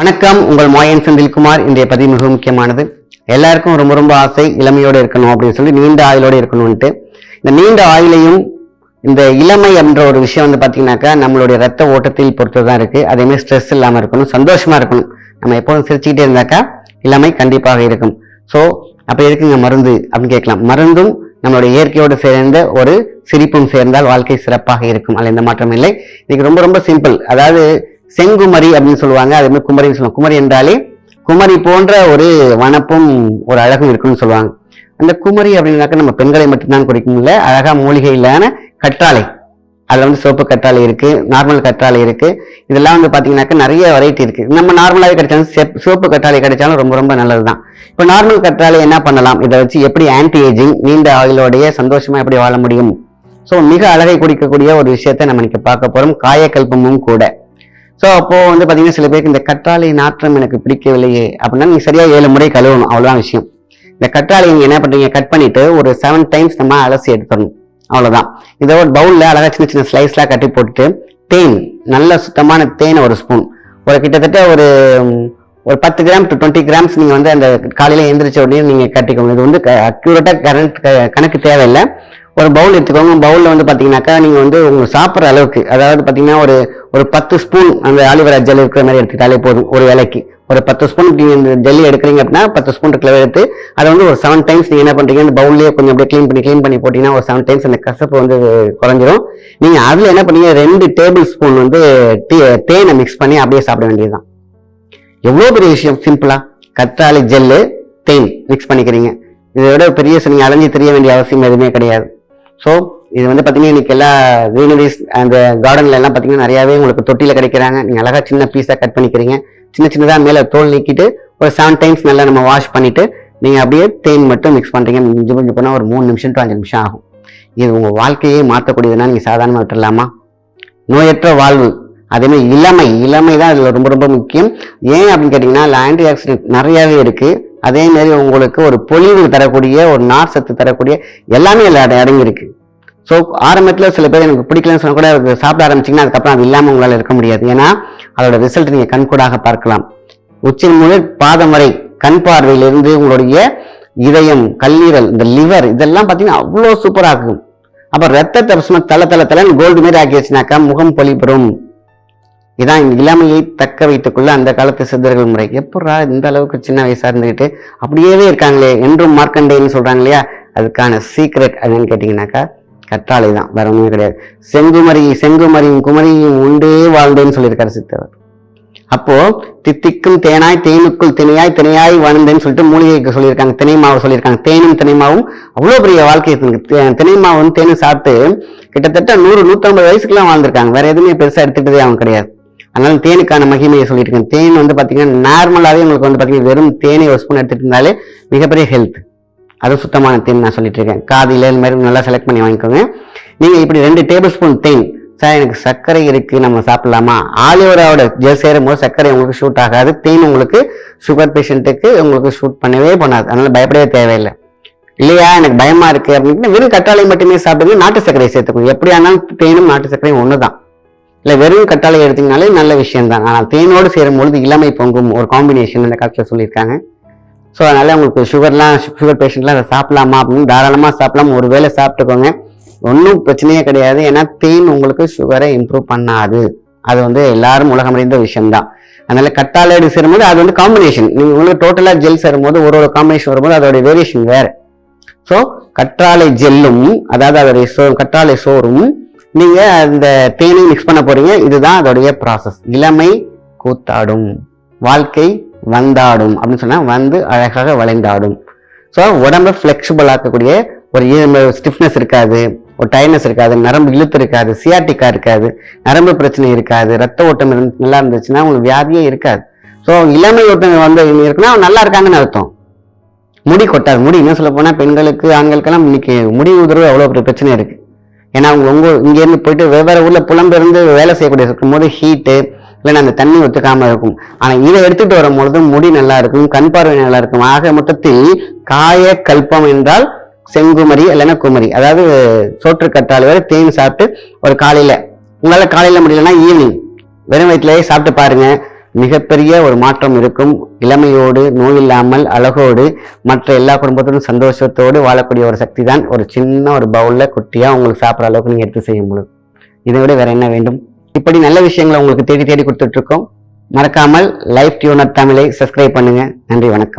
வணக்கம் உங்கள் மாயன் செந்தில்குமார். இன்றைய பதிவு மிக முக்கியமானது. எல்லாருக்கும் ரொம்ப ரொம்ப ஆசை இளமையோடு இருக்கணும் அப்படின்னு சொல்லி நீண்ட ஆயுளோடு இருக்கணும்ட்டு இந்த நீண்ட ஆயுளையும் இந்த இளமை என்ற ஒரு விஷயம் வந்து பார்த்தீங்கன்னாக்கா நம்மளுடைய ரத்த ஓட்டத்தில் பொறுத்து தான் இருக்குது அதே மாதிரி ஸ்ட்ரெஸ் இல்லாமல் இருக்கணும் சந்தோஷமாக இருக்கணும். நம்ம எப்போதும் சிரிச்சுக்கிட்டே இருந்தாக்கா இளமை கண்டிப்பாக இருக்கும். ஸோ அப்போ இருக்குங்க மருந்து அப்படின்னு கேட்கலாம். மருந்தும் நம்மளுடைய இயற்கையோடு சேர்ந்த ஒரு சிரிப்பும் சேர்ந்தால் வாழ்க்கை சிறப்பாக இருக்கும். அதில் எந்த மாற்றம் இல்லை. இதுக்கு ரொம்ப ரொம்ப சிம்பிள் அதாவது செங்குமரி அப்படின்னு சொல்லுவாங்க. அதே மாதிரி குமரின்னு சொல்லுவாங்க. குமரி என்றாலே குமரி போன்ற ஒரு வனப்பும் ஒரு அழகும் இருக்குன்னு சொல்லுவாங்க. அந்த குமரி அப்படின்னாக்க நம்ம பெண்களை மட்டும்தான் குறிக்கும் இல்ல அழகா மூலிகையிலான கற்றாழை. அதில் வந்து சோப்பு கற்றாழை இருக்குது நார்மல் கற்றாழை இருக்குது இதெல்லாம் வந்து பார்த்தீங்கன்னாக்கா நிறைய வெரைட்டி இருக்குது நம்ம நார்மலாகவே கிடைச்சாலும் செப்- சோப்பு கற்றாழை கிடைச்சாலும் ரொம்ப ரொம்ப நல்லது தான் இப்போ நார்மல் கற்றாழை என்ன பண்ணலாம்? இதை வச்சு எப்படி ஆன்டி ஏஜிங் நீண்ட ஆயுளோடைய சந்தோஷமாக எப்படி வாழ முடியும்? ஸோ மிக அழகை குடிக்கக்கூடிய ஒரு விஷயத்தை நம்ம இன்னைக்கு பார்க்க போகிறோம் காயக்கல்பமும் கூட. ஸோ அப்போது வந்து பார்த்தீங்கன்னா சில பேருக்கு இந்த கற்றாழை நாற்றம் எனக்கு பிடிக்கவில்லையே அப்படின்னா நீங்கள் சரியாக ஏழு முறை கழுவணும். அவ்வளோதான் விஷயம். இந்த கற்றாழை நீங்கள் என்ன பண்ணுறீங்க கட் பண்ணிவிட்டு ஒரு செவன் டைம்ஸ் நம்ம அலசி எடுத்துடணும். அவ்வளோதான் இதை ஒரு பவுலில் அழகாக சின்ன சின்ன ஸ்லைஸ்லாம் கட்டி போட்டுட்டு தேன் நல்ல சுத்தமான தேனை ஒரு ஸ்பூன் ஒரு கிட்டத்தட்ட ஒரு ஒரு பத்து கிராம் டு டுவெண்ட்டி கிராம்ஸ் நீங்கள் வந்து அந்த காலையில் எழுந்திரிச்ச உடனே நீங்கள் கட்டிக்கணும் இது வந்து அக்யூரேட்டாக கரண்ட் கணக்கு தேவையில்லை. ஒரு பவுல் எடுத்துக்கோங்க. பவுலில் வந்து பார்த்தீங்கன்னாக்கா நீங்கள் வந்து உங்கள் சாப்பிட்ற அளவுக்கு அதாவது பார்த்தீங்கன்னா ஒரு ஒரு பத்து ஸ்பூன் அந்த ஆலிவரா ஜெல் இருக்கிற மாதிரி எடுத்துக்கிட்டாலே போதும் ஒரு வேலைக்கு. ஒரு பத்து ஸ்பூன் நீங்கள் இந்த ஜெல்லி எடுக்கிறீங்க அப்படின்னா பத்து ஸ்பூன் இருக்கிற எடுத்து அதை வந்து ஒரு செவன் டைம்ஸ் நீங்கள் என்ன பண்ணுறீங்க அந்த பவுல்லையே கொஞ்சம் அப்படியே க்ளீன் பண்ணி க்ளீன் பண்ணி போட்டிங்கன்னா ஒரு செவன் டைம்ஸ் அந்த கசப்பு வந்து குறைஞ்சிரும். நீங்கள் அதில் என்ன பண்ணீங்க ரெண்டு டேபிள் ஸ்பூன் வந்து டீ- தேனை மிக்ஸ் பண்ணி அப்படியே சாப்பிட வேண்டியதுதான். எவ்வளோ பெரிய விஷயம்? சிம்பிளாக கற்றாழை ஜெல்லு தேன் மிக்ஸ் பண்ணிக்கிறீங்க. இதை விட பெரிய நீங்கள் அலைஞ்சு தெரிய வேண்டிய அவசியம் எதுவுமே கிடையாது. ஸோ இது வந்து பார்த்தீங்கன்னா இன்னைக்கு எல்லா க்ரீனரிஸ் அந்த கார்டன்ல எல்லாம் பார்த்தீங்கன்னா நிறையாவே உங்களுக்கு தொட்டியில் கிடைக்கிறாங்க. நீங்கள் அழகாக சின்ன பீஸாக கட் பண்ணிக்கிறீங்க. சின்ன சின்னதாக மேலே தோல் நீக்கிட்டு ஒரு செவன் டைம்ஸ் நல்லா நம்ம வாஷ் பண்ணிவிட்டு நீங்கள் அப்படியே தேன் மட்டும் மிக்ஸ் பண்ணுறீங்க மிஞ்சி மிஞ்சி போனால் ஒரு மூணு நிமிஷம் டு அஞ்சு நிமிஷம் ஆகும். இது உங்கள் வாழ்க்கையே மாற்றக்கூடியதுன்னா நீங்கள் சாதாரணமாக விட்டுடலாமா நோயற்ற வாழ்வு. அதேமாதிரி இளமை இளமை. தான் அதில் ரொம்ப ரொம்ப முக்கியம். ஏன் அப்படின்னு கேட்டிங்கன்னா அதில் ஆன்டி ஆக்சிடென்ட் நிறையாவே இருக்குது அதே மாதிரி உங்களுக்கு ஒரு பொலிவு தரக்கூடிய ஒரு நார் சத்து தரக்கூடிய எல்லாமே அதில் அடங்கியிருக்கு. ஸோ ஆரம்பத்தில் சில பேர் எனக்கு பிடிக்கலன்னு சொன்னா கூட அது சாப்பிட ஆரம்பிச்சீங்கன்னா அதுக்கப்புறம் அது இல்லாமல் உங்களால் இருக்க முடியாது. ஏன்னா அதோட ரிசல்ட் நீங்க கண்கூடாக பார்க்கலாம். உச்சின் முதல் பாதம் வரை கண் பார்வையிலிருந்து உங்களுடைய இதயம் கல்லீரல் இந்த லிவர் இதெல்லாம் பார்த்தீங்கன்னா அவ்வளோ சூப்பராகும் அப்போ ரத்த ரத்தத்தை சும்மா தலை தலை தலைன்னு கோல்டு மாரி ஆக்கி வச்சுனாக்கா முகம் பொலிபெறும் இதான் இளமையை தக்க வைத்துக்கொள்ள அந்த காலத்து சித்தர்கள் முறை எப்படா இந்த அளவுக்கு சின்ன வயசா இருந்துக்கிட்டு அப்படியே இருக்காங்களே என்றும் மார்க்கண்டேன்னு சொல்றாங்க இல்லையா? அதுக்கான சீக்ரெட் அப்படின்னு கேட்டிங்கனாக்கா கற்றாழை தான் வேற ஒன்றும் கிடையாது. செங்குமரி செங்குமரியும் குமரியும் உண்டே வாழ்ந்தேன்னு சொல்லியிருக்காரு சித்தவர் அப்போ தித்திக்கும் தேனாய் தேனுக்குள் திணையாய் திணையாய் வாழ்ந்தேன்னு சொல்லிட்டு மூலிகைக்கு சொல்லியிருக்காங்க திணை மாவு சொல்லியிருக்காங்க. தேனும் திணை மாவும் பெரிய வாழ்க்கை இருக்கு. திணை மாவும் தேனும் சாப்பிட்டு கிட்டத்தட்ட நூறு நூற்றம்பது வயசுக்குலாம் வாழ்ந்திருக்காங்க. வேற எதுவுமே பெருசாக எடுத்துக்கிட்டதே அவங்க கிடையாது. அதனால தேனுக்கான மகிமையை சொல்லியிருக்கேன் தேன் வந்து பார்த்தீங்கன்னா நார்மலாகவே உங்களுக்கு வந்து பார்த்தீங்கன்னா வெறும் தேனை ஒரு ஸ்பூன் எடுத்துட்டு இருந்தாலே மிகப்பெரிய ஹெல்த் அது சுத்தமான தேன் நான் சொல்லிட்டு இருக்கேன். காதில இந்த மாதிரி நல்லா செலக்ட் பண்ணி வாங்கிக்கோங்க. நீங்கள் இப்படி ரெண்டு டேபிள் ஸ்பூன் தேன். சார் எனக்கு சர்க்கரை இருக்குது நம்ம சாப்பிடலாமா? ஆலியோராவோட ஜெல் சேரும் போது சர்க்கரை உங்களுக்கு ஷூட் ஆகாது. தேன் உங்களுக்கு சுகர் பேஷண்ட்டுக்கு உங்களுக்கு ஷூட் பண்ணவே பண்ணாது. அதனால் பயப்படவே தேவையில்லை. இல்லையா? எனக்கு பயமா இருக்கு அப்படின்னு வெறும் கற்றாழை மட்டுமே சாப்பிடுங்க நாட்டு சர்க்கரை சேர்த்துக்கணும் எப்படியானாலும் தேனும் நாட்டு சர்க்கரையும் தான் இல்லை வெறும் கற்றாழை எடுத்தீங்கனாலே நல்ல விஷயம் தான் ஆனால் தேனோடு சேரும் பொழுது இளமை பொங்கும் ஒரு காம்பினேஷன் இந்த காலத்தில் சொல்லியிருக்காங்க. ஸோ அதனால் உங்களுக்கு சுகர்லாம் சுகர் பேஷண்ட்லாம் அதை சாப்பிடலாமா? அப்படின்னு தாராளமாக சாப்பிடலாம். ஒரு வேளை சாப்பிட்டுக்கோங்க. ஒன்றும் பிரச்சனையே கிடையாது. ஏன்னா தேன் உங்களுக்கு சுகரை இம்ப்ரூவ் பண்ணாது. அது வந்து எல்லாரும் உலகம் அறிந்த விஷயம்தான். அதனால கட்டாலேடு சேரும்போது அது வந்து காம்பினேஷன் நீங்கள் உங்களுக்கு டோட்டலாக ஜெல் சேரும்போது ஒரு ஒரு காம்பினேஷன் வரும்போது அதோட வேரியேஷன் வேறு. ஸோ கற்றாழை ஜெல்லும் அதாவது அதோடைய சோ கற்றாழை சோறும் நீங்கள் அந்த தேனையும் மிக்ஸ் பண்ண போறீங்க. இதுதான் அதோடைய ப்ராசஸ் இளமை கூத்தாடும். வாழ்க்கை வந்தாடும். அப்படின்னு சொன்னால் வந்து அழகாக வளைந்தாடும். ஸோ உடம்பை ஃப்ளெக்சிபிள் ஆக்கக்கூடிய ஒரு ஸ்டிஃப்னஸ் இருக்காது. ஒரு டயர்னஸ் இருக்காது. நரம்பு இழுத்து இருக்காது. சியாட்டிக்கா இருக்காது. நரம்பு பிரச்சனை இருக்காது. ரத்த ஓட்டம் இருந்து நல்லா இருந்துச்சுன்னா உங்களுக்கு வியாதியே இருக்காது. ஸோ இளமை ஓட்டம் வந்து இருக்குன்னா அவங்க நல்லா இருக்காங்கன்னு அர்த்தம். முடி கொட்டாது. முடி என்ன சொல்ல போனால் பெண்களுக்கு ஆண்களுக்கெல்லாம் இன்னைக்கு முடி உதர்வு அவ்வளோ பெரிய பிரச்சனை இருக்குது ஏன்னா அவங்க உங்க இங்கேருந்து போயிட்டு வெவ்வேறு ஊரில் புலம்பெயர்ந்து வேலை செய்யக்கூடிய இருக்கும் போது ஹீட்டு இல்லைன்னா அந்த தண்ணி ஒத்துக்காமல் இருக்கும். ஆனால் இதை எடுத்துகிட்டு வரும்பொழுது முடி நல்லா இருக்கும் கண் பார்வை நல்லா இருக்கும். ஆக மொத்தத்தில் காய கல்பம் என்றால் செங்குமரி இல்லைன்னா குமரி. அதாவது சோற்று கற்றாழை வரை தேன் சாப்பிட்டு ஒரு காலையில் உங்களால் காலையில் முடியலன்னா ஈவினிங் வெறும் வயிற்றுலேயே சாப்பிட்டு பாருங்கள் மிகப்பெரிய ஒரு மாற்றம் இருக்கும். இளமையோடு நோய் இல்லாமல் அழகோடு மற்ற எல்லா குடும்பத்தோடும் சந்தோஷத்தோடு வாழக்கூடிய ஒரு சக்தி தான் ஒரு சின்ன ஒரு பவுலில் குட்டியாக உங்களுக்கு சாப்பிட்ற அளவுக்கு நீங்கள் எடுத்து செய்ய முடியும். இதை விட வேற என்ன வேண்டும்? இப்படி நல்ல விஷயங்களை உங்களுக்கு தேடி தேடி கொடுத்துட்ருக்கோம் மறக்காமல் லைஃப் டியூனர் தமிழை சப்ஸ்கிரைப் பண்ணுங்கள் நன்றி வணக்கம்.